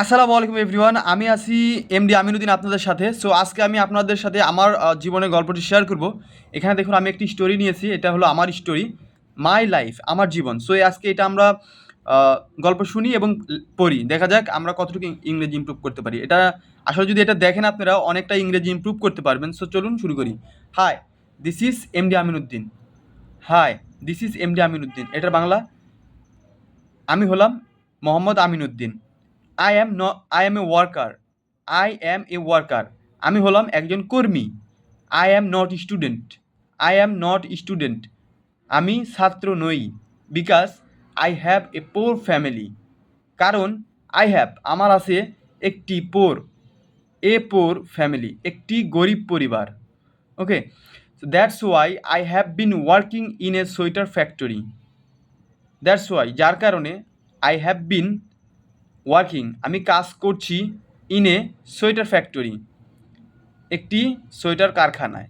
আসসালামু আলাইকুম এভরিওয়ান, আমি আছি এমডি আমিনুদ্দিন আপনাদের সাথে। সো আজকে আমি আপনাদের সাথে আমার জীবনের গল্পটি শেয়ার করব। এখানে দেখুন, আমি একটি স্টোরি নিয়েছি, এটা হলো আমার স্টোরি মাই লাইফ আমার জীবন। সো আজকে এটা আমরা গল্প শুনি এবং পড়ি। দেখা যাক আমরা কতটুকু ইংরেজি ইমপ্রুভ করতে পারি। এটা, আসলে যদি এটা দেখেন আপনারা, অনেকটা ইংরেজি ইমপ্রুভ করতে পারবেন। সো চলুন শুরু করি। Hi this is MD Aminuddin. Hi this is MD Aminuddin. এটার বাংলা, আমি হলাম মোহাম্মদ আমিনুদ্দিন। আই অ্যাম ন I am a worker I am a worker আমি হলাম একজন কর্মী। I am not student I am not student আমি ছাত্র নই because I have a poor family কারণ আই হ্যাভ আমার আছে একটি পোর এ পোর ফ্যামিলি একটি গরিব পরিবার। Okay that's why I have been working in a sweater factory that's why যার কারণে আই হ্যাভ বিন ওয়ার্কিং আমি কাজ করছি ইন এ সোয়েটার ফ্যাক্টরি একটি সোয়েটার কারখানায়।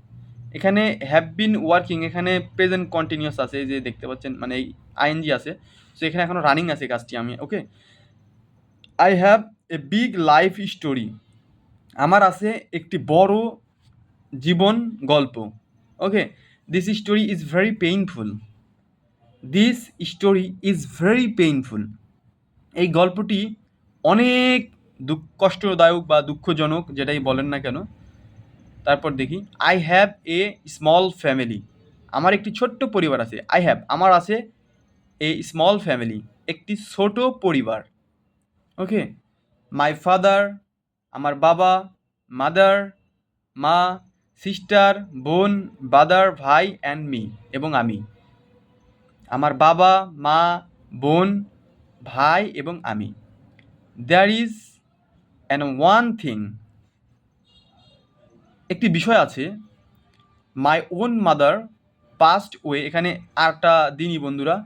এখানে হ্যাভ বিন ওয়ার্কিং এখানে প্রেজেন্ট কন্টিনিউয়াস আছে যে দেখতে পাচ্ছেন মানে এই আইএনজি আছে। সো এখানে এখনও রানিং আছে কাজটি আমি okay I have a big life story আমার আছে একটি বড় জীবন গল্প okay this story is very painful this story is very painful এই গল্পটি অনেক দুঃখ, কষ্টদায়ক বা দুঃখজনক, যেটাই বলেন না কেন, তারপর দেখি I have a small family আমার একটি ছোট্ট পরিবার আছে। আই হ্যাভ আমার আছে এ স্মল ফ্যামিলি একটি ছোট পরিবার। ওকে মাই ফাদার আমার বাবা মাদার মা সিস্টার বোন বাদার ভাই অ্যান্ড মি এবং আমি। আমার বাবা, মা, বোন, ভাই এবং আমি। There is an one thing একটি বিষয় আছে। My own mother passed away এখানে আটটা দিনই বন্ধুরা।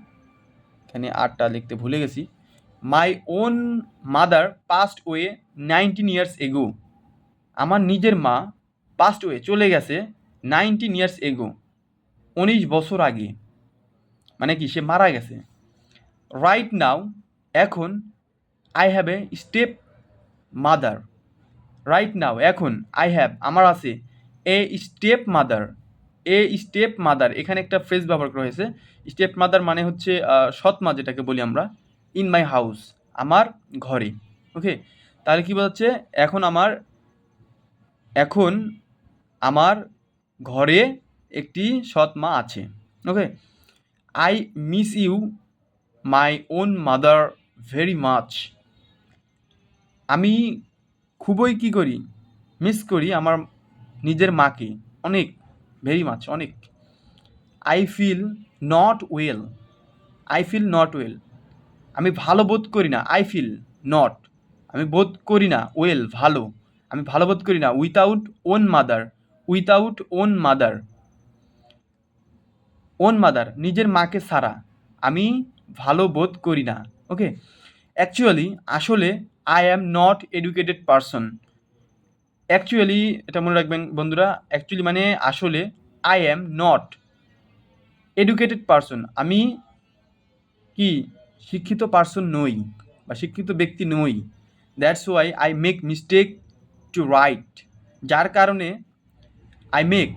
এখানে আটটা লিখতে ভুলে গেছি। My own mother passed away nineteen years ago আমার নিজের মা পাস্ট ওয়ে চলে গেছে নাইনটিন ইয়ার্স এগো উনিশ বছর আগে। মানে কি? সে মারা গেছে। রাইট নাও এখন I have a step mother right now এখন আই হ্যাভ আমার আছে a step mother a step mother এখানে একটা ফ্রেজ ব্যবহার করা হয়েছে। স্টেপ মাদার মানে হচ্ছে আহ, সৎ মা যেটাকে বলি আমরা ইন মাই হাউস আমার ঘরে। ওকে তাহলে কী বোঝাচ্ছে? এখন আমার এখন আমার ঘরে একটি সৎ মা আছে। Okay I miss you my own mother very much আমি খুবই কী করি? মিস করি আমার নিজের মাকে। অনেক ভেরি মাচ অনেক। I feel not well I feel not well আমি ভালো বোধ করি না। আই ফিল নট আমি বোধ করি না। ওয়েল ভালো। আমি ভালো বোধ করি না। Without own mother without own mother own mother নিজের মাকে সারা আমি ভালো বোধ করি না। ওকে অ্যাকচুয়ালি আসলে I am not educated person actually এটা মনে রাখবেন বন্ধুরা অ্যাকচুয়ালি মানে আসলে I am not educated person আমি কি? শিক্ষিত পারসন নই বা শিক্ষিত ব্যক্তি নই। That's why I make mistake to write যার কারণে আই মেক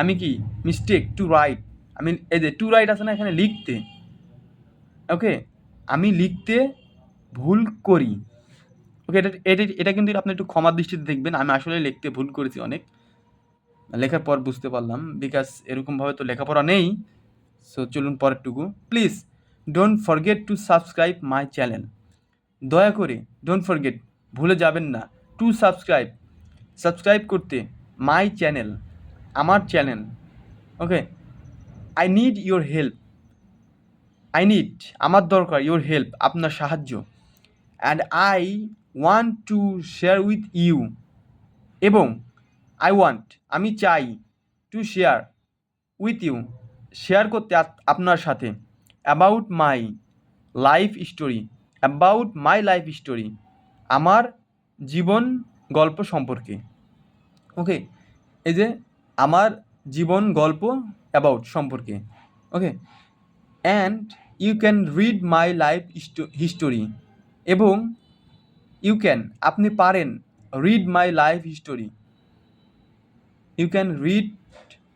আমি কি? মিস্টেক টু রাইট আমি যে টু রাইট আছে না এখানে লিখতে। ওকে আমি লিখতে ভুল করি। ওকে এটা এটা এটা কিন্তু আপনি একটু ক্ষমার দৃষ্টিতে দেখবেন। আমি আসলে লিখতে ভুল করেছি অনেক। লেখার পর বুঝতে পারলাম বিকজ এরকমভাবে তো লেখাপড়া নেই। সো চলুন পরেরটুকু। Please don't forget to subscribe my channel দয়া করে ডোন্ট ফরগেট ভুলে যাবেন না। টু সাবস্ক্রাইব সাবস্ক্রাইব করতে মাই চ্যানেল আমার channel okay I need your help I need আমার দরকার ইউর হেল্প আপনার সাহায্য। And I want to share with you এবং আই ওয়ান্ট আমি চাই to share with you share করতে আপনার সাথে। About my life story about my life story আমার জীবন গল্প সম্পর্কে। ওকে এই যে আমার জীবন গল্প অ্যাবাউট সম্পর্কে। Okay and you can read my life history এবং ইউ ক্যান আপনি পারেন read my life history you can read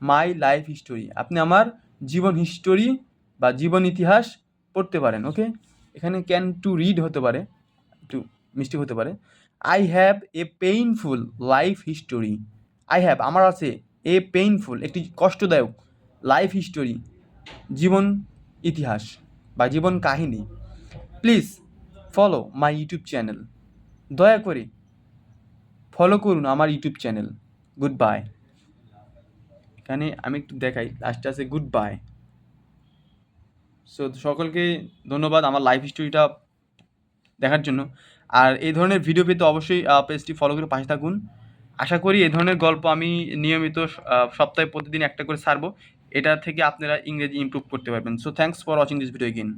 my life history আপনি আমার জীবন হিস্টোরি বা জীবন ইতিহাস পড়তে পারেন ওকে এখানে ক্যান টু রিড হতে পারে, একটু মিস্টেক হতে পারে। I have a painful life history I have আমার আছে এ পেইনফুল একটি কষ্টদায়ক লাইফ হিস্টোরি জীবন ইতিহাস। বা জীবন কাহিনী please follow my YouTube channel দয়া করে ফলো করুন আমার ইউটিউব চ্যানেল গুড বাই এখানে আমি একটু দেখাই লাস্টে আছে গুড বাই সো সকলকে ধন্যবাদ আমার লাইফ হিস্টোরিটা দেখার জন্য। আর এই ধরনের ভিডিও পেতে অবশ্যই পেজটি ফলো করে পাশে থাকুন। আশা করি এই ধরনের গল্প আমি নিয়মিত সপ্তাহে প্রতিদিন একটা করে ছাড়বো এটা থেকে আপনারা ইংরেজি ইম্প্রুভ করতে পারবেন। So thanks for watching this video again